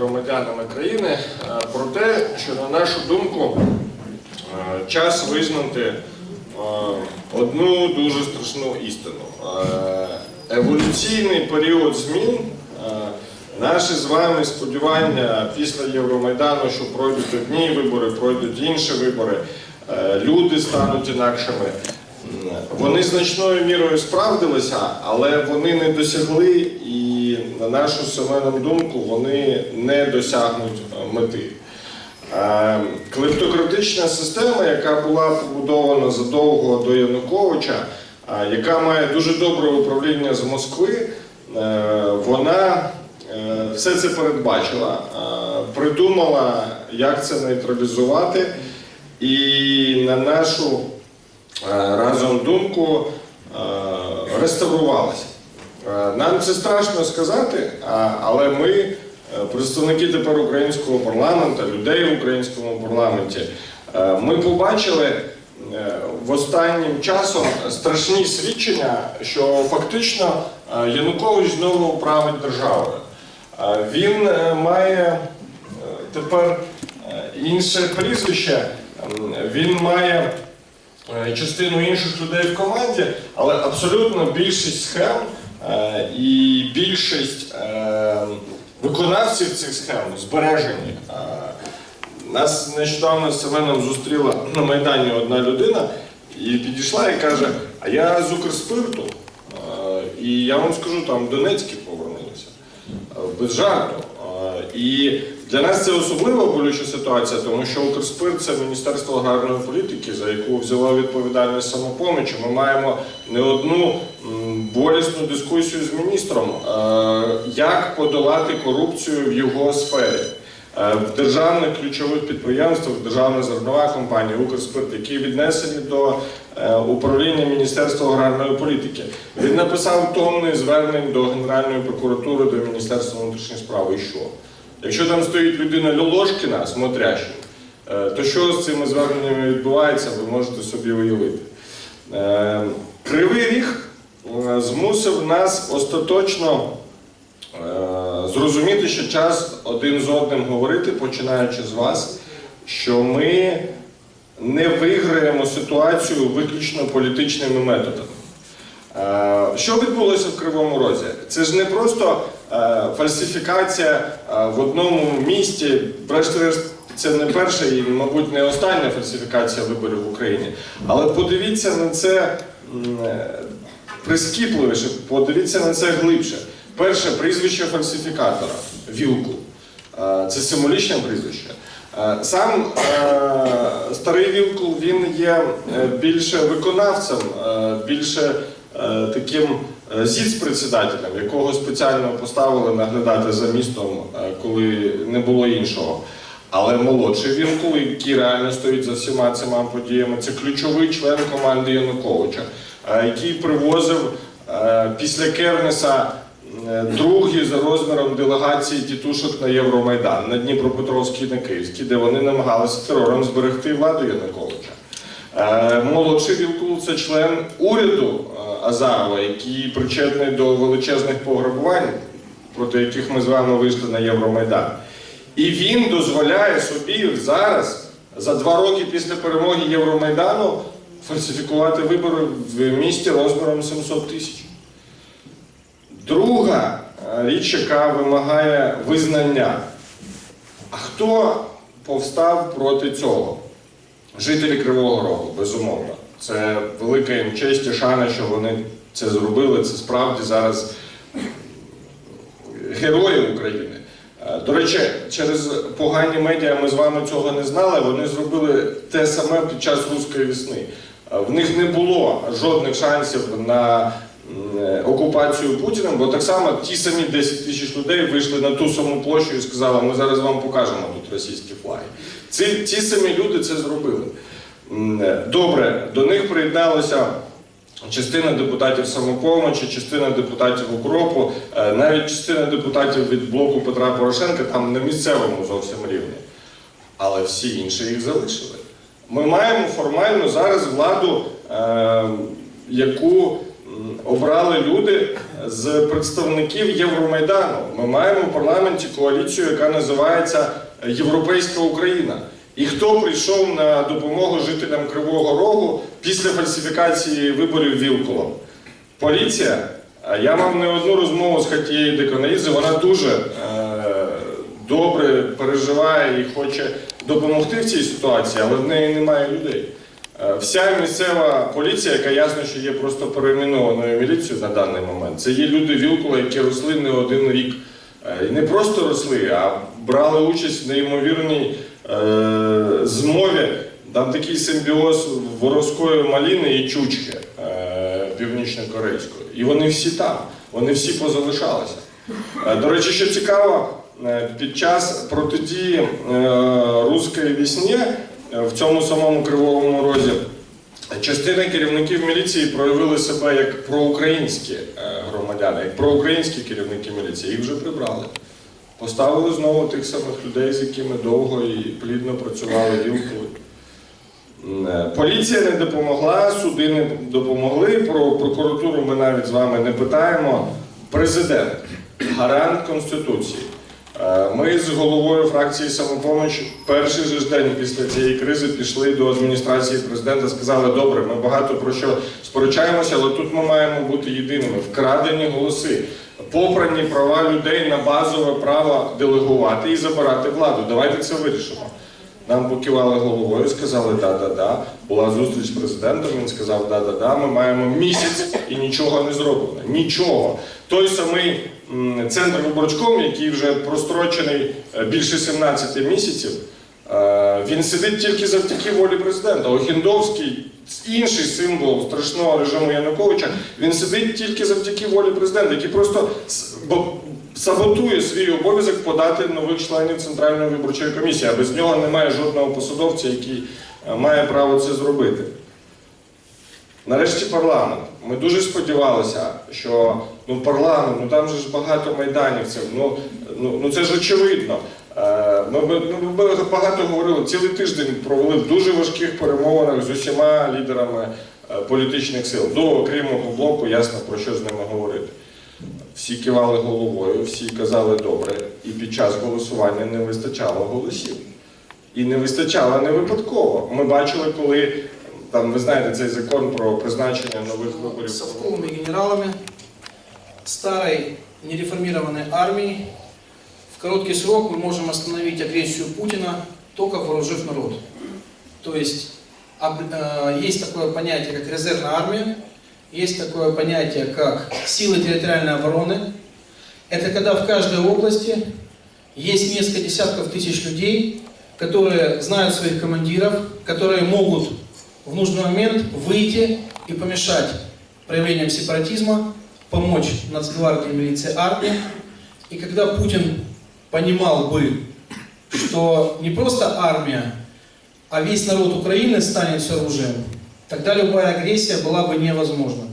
громадянами країни е, про те, що на нашу думку е, час визнати е, одну дуже страшну істину. Еволюційний період змін, наші з вами сподівання після Євромайдану, що пройдуть одні вибори, пройдуть інші вибори, люди стануть інакшими. Вони значною мірою справдилися, але вони не досягли на нашу Семеном думку, вони не досягнуть е, мети. Е, Клептократична система, яка була побудована задовго до Януковича, е, яка має дуже добре управління з Москви, вона все це передбачила, придумала, як це нейтралізувати, і на нашу разом думку реставрувалася. Е, Нам це страшно сказати, але ми, е, представники тепер українського парламенту, людей в українському парламенті, е, ми побачили в останнім часом страшні свідчення, що фактично Янукович знову править державою. Він має тепер інше прізвище, він має частину інших людей в команді, але абсолютно більшість схем і більшість е, виконавців цих схем збережені. Е, Нас нещодавно з Семеном зустріла на Майдані одна людина і підійшла і каже: А я з Укрспирту, е, і я вам скажу, там Донецькі повернулися. Е, Без жарту. Е, І для нас це особливо болюча ситуація, тому що Укрспирт це Міністерство аграрної політики, за яку взяла відповідальність самопоміч. Ми маємо не одну болісну дискусію з міністром, е, як подолати корупцію в його сфері. Е, В державних ключових підприємствах, державна зернова компанія Укрспирт, які віднесені до е, управління Міністерства аграрної політики. Він написав тонни звернень до Генеральної прокуратури, до Міністерства внутрішніх справ. І що? Якщо там стоїть людина Льолошкіна, смотрящий, е, то що з цими зверненнями відбувається, ви можете собі уявити. Е, Кривий ріг е, змусив нас остаточно зрозуміти, що час один з одним говорити, починаючи з вас, що ми не виграємо ситуацію виключно політичними методами. Що відбулося в Кривому Розі? Це ж не просто фальсифікація е, в одному місті, врешті-решт, це не перша і, мабуть, не остання фальсифікація виборів в Україні. Але подивіться на це е, прискіпливіше, подивіться на це глибше. Перше прізвище фальсифікатора Вілку. Е, Це символічне прізвище. Е, Сам е, старий Вілкул він є е, більше виконавцем, е, більше е, таким е, зіц-председателем, якого спеціально поставили наглядати за містом, е, коли не було іншого. Але молодший Вілкул, який реально стоїть за всіма цими подіями, це ключовий член команди Януковича, е, який привозив е, після Кернеса е, другі за розміром делегації тітушок на Євромайдан на Дніпропетровський на Київський, де вони намагалися терором зберегти владу Януковича. Е, Молодший Вілкул це член уряду е, Азарова, який причетний до величезних пограбувань, проти яких ми з вами вийшли на Євромайдан. І він дозволяє собі зараз, за два роки після перемоги Євромайдану, фальсифікувати вибори в місті розміром 700 тисяч. Друга е, річ, яка вимагає визнання. А хто повстав проти цього? Жителі Кривого Рогу, безумовно. Це велика їм честь і шана, що вони це зробили. Це справді зараз герої України. Е, До речі, через погані медіа ми з вами цього не знали. Вони зробили те саме під час руської весни. Е, В них не було жодних шансів на окупацію Путіним, бо так само ті самі 10 тисяч людей вийшли на ту саму площу і сказали, ми зараз вам покажемо тут російські флаги. Ці, ті самі люди це зробили. Е, Добре, до них приєдналося частина депутатів самопомочі, частина депутатів укропу, е, навіть частина депутатів від блоку Петра Порошенка там на місцевому зовсім рівні. Але всі інші їх залишили. Ми маємо формально зараз владу, е, яку обрали люди, з представників Євромайдану. Ми маємо в парламенті коаліцію, яка називається Європейська Україна. І хто прийшов на допомогу жителям Кривого Рогу після фальсифікації виборів Вілкулом? Поліція. Я мав не одну розмову з Хатією Деконаїдзе, вона дуже е, добре переживає і хоче допомогти в цій ситуації, але в неї немає людей. Е, Вся місцева поліція, яка ясно, що є просто перейменованою міліцією на даний момент, це є люди Вілкула, які росли не один рік. Е, І не просто росли, а брали участь в неймовірній е, змові. Там такий симбіоз воровської маліни і чучки е, північно-корейської. І вони всі там, вони всі позалишалися. Е, До речі, що цікаво, е, під час протидії е, руської вісні в цьому самому Кривому Розі частина керівників міліції проявили себе як проукраїнські е, громадяни, як проукраїнські керівники міліції. Їх вже прибрали. Поставили знову тих самих людей, з якими довго і плідно працювали вілкули. М, е, Поліція не допомогла, суди не допомогли. Про прокуратуру ми навіть з вами не питаємо. Президент, гарант Конституції. Е, Ми з головою фракції самопоміч перший же ж день після цієї кризи пішли до адміністрації президента, сказали, добре, ми багато про що сперечаємося, але тут ми маємо бути єдиними. Вкрадені голоси, попрані права людей на базове право делегувати і забирати владу. Давайте це вирішимо. Нам покивали головою, сказали да-да-да. Була зустріч з президентом, він сказав да-да-да. Ми маємо місяць і нічого не зроблено. Нічого. Той самий центр виборчком, який вже прострочений е, більше 17 місяців, е, він сидить тільки завдяки волі президента. Охіндовський, інший символ страшного режиму Януковича, він сидить тільки завдяки волі президента, який просто саботує свій обов'язок подати нових членів Центральної виборчої комісії, а без нього немає жодного посадовця, який е, має право це зробити. Нарешті парламент. Ми дуже сподівалися, що ну парламент, ну там же ж багато майданівців. Ну, ну, ну це ж очевидно. Е, Ми, ми, ну, ми багато говорили, цілий тиждень провели в дуже важких перемовинах з усіма лідерами е, політичних сил. До окремого блоку ясно про що з ними говорити. Всі кивали головою, всі казали добре, і під час голосування не вистачало голосів. І не вистачало не випадково. Ми бачили, коли там ви знаєте цей закон про призначення нових виборів. совковыми генералами старой нереформированной армии. В короткий срок мы можем остановить агрессию Путина, только вооружив народ. То есть об- э, есть такое понятие, как резервная армия, есть такое понятие, как силы территориальной обороны. Это когда в каждой области есть несколько десятков тысяч людей, которые знают своих командиров, которые могут в нужный момент выйти и помешать проявлениям сепаратизма, помочь Нацгвардии, милиции, армии. И когда Путин понимал бы, что не просто армия, а весь народ Украины станет с оружием, тогда любая агрессия была бы невозможна.